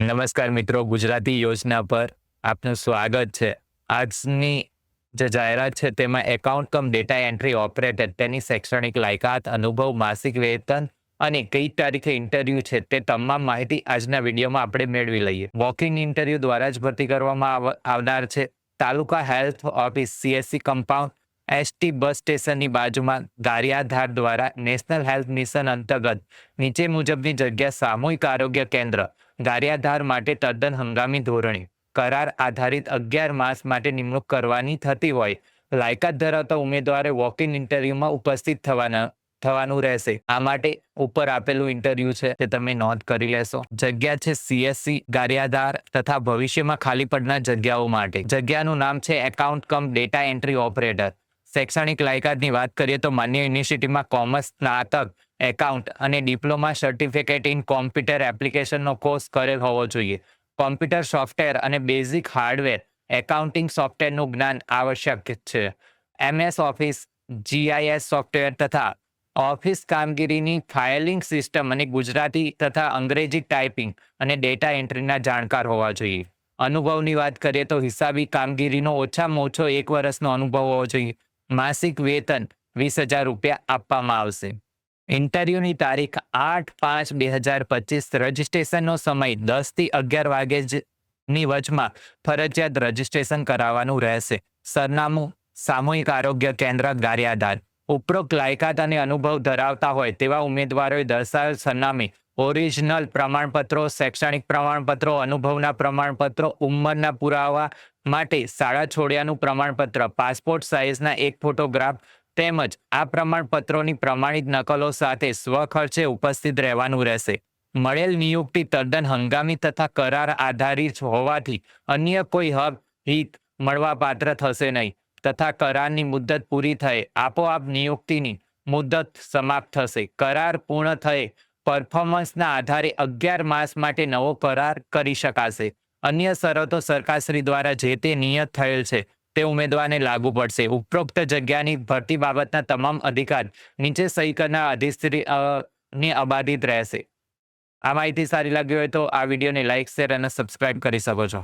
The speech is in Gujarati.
નમસ્કાર મિત્રો, ગુજરાતી યોજના પર આપનું સ્વાગત છે. આજની જે જાહેરાત છે તેમાં account cum data entry operator તેની શૈક્ષણિક લાયકાત, અનુભવ, માસિક વેતન અને કઈ તારીખે ઇન્ટરવ્યૂ છે તે તમામ માહિતી આજના વિડીયોમાં આપણે મેળવી લઈએ. વોકિંગ ઇન્ટરવ્યૂ દ્વારા જ ભરતી કરવામાં આવનાર છે. Taluka health office CSC compound ST bus સ્ટેશનની બાજુમાં ગારિયાધાર દ્વારા નેશનલ હેલ્થ મિશન અંતર્ગત નીચે મુજબની જગ્યા સામૂહિક આરોગ્ય કેન્દ્ર ગારિયાધાર માટે તદ્દન હંગામી ધોરણે. કરાર આધારિત અગિયાર માસ માટે નિમણૂક કરવાની થતી હોય. લાયકાત ધરાવતા ઉમેદવારે વોક ઇન ઇન્ટરવ્યુમાં ઉપસ્થિત થવાના, થવાનું રહેશે. આ માટે ઉપર આપેલું ઇન્ટરવ્યુ છે તે તમે નોંધ કરી લેશો. જગ્યા છે સીએસસી ગારિયાધાર તથા ભવિષ્યમાં ખાલી પડનાર જગ્યાઓ માટે. જગ્યાનું નામ છે account cum data entry operator શૈક્ષણિક લાયકાતની વાત કરીએ તો માન્ય યુનિવર્સિટીમાં કોમર્સ, સ્નાતક, એકાઉન્ટ અને ડિપ્લોમા સર્ટિફિકેટ ઇન કોમ્પ્યુટર એપ્લિકેશનનો કોર્સ કરેલ હોવો જોઈએ. કોમ્પ્યુટર સોફ્ટવેર અને બેઝિક હાર્ડવેર એકાઉન્ટિંગ સોફ્ટવેરનું જ્ઞાન આવશ્યક છે. એમએસ ઓફિસ, જીઆઈએસ સોફ્ટવેર તથા ઓફિસ કામગીરીની ફાઇલિંગ સિસ્ટમ અને ગુજરાતી તથા અંગ્રેજી ટાઈપિંગ અને ડેટા એન્ટ્રીના જાણકાર હોવા જોઈએ. અનુભવની વાત કરીએ તો હિસાબી કામગીરીનો ઓછામાં ઓછો એક વર્ષનો અનુભવ હોવો જોઈએ. માસિક વેતન વીસ હજાર રૂપિયા આપવામાં આવશે. ઇન્ટરવ્યૂની તારીખ આઠ પાંચ બે હજાર પચીસ. રજિસ્ટ્રેશનનો સમય દસથી અગિયાર વાગે ની વચમાં ફરજિયાત રજિસ્ટ્રેશન કરાવવાનું રહેશે. સરનામું, સામૂહિક આરોગ્ય કેન્દ્ર, ગારિયાધાર. ઉપરોક્ત લાયકાત અને અનુભવ ધરાવતા હોય તેવા ઉમેદવારોએ દર્શાવેલ સરનામે ઓરિજિનલ પ્રમાણપત્રો, શૈક્ષણિક પ્રમાણપત્રો, અનુભવના પ્રમાણપત્રો, ઉંમરના પુરાવા માટે શાળા છોડ્યાનું પ્રમાણપત્ર, પાસપોર્ટ સાઇઝના એક ફોટોગ્રાફ તેમજ આ પ્રમાણપત્રોની પ્રમાણિત નકલો સાથે સ્વખર્ચે ઉપસ્થિત રહેવાનું રહેશે. મળેલ નિયુક્તિ તદ્દન હંગામી તથા કરાર આધારિત હોવાથી અન્ય કોઈ હક, હિત મળવાપાત્ર થશે નહીં તથા કરારની મુદ્દત પૂરી થયે આપોઆપ નિયુક્તિની મુદ્દત સમાપ્ત થશે. કરાર પૂર્ણ થયે પરફોર્મન્સના આધારે અગિયાર માસ માટે નવો કરાર કરી શકાશે. અન્ય શરતો સરકારશ્રી દ્વારા જે તે નિયત થયેલ છે, તે ઉમેદવારને લાગુ પડશે. ઉપરોક્ત જગ્યાની ભરતી બાબતના તમામ અધિકાર નીચે સહી કરનાર અધિશ્રી ની અબાધિત રહેશે. આ માહિતી સારી લાગી હોય તો આ વિડીયોને લાઇક શેર અને સબસ્ક્રાઇબ કરી શકો છો.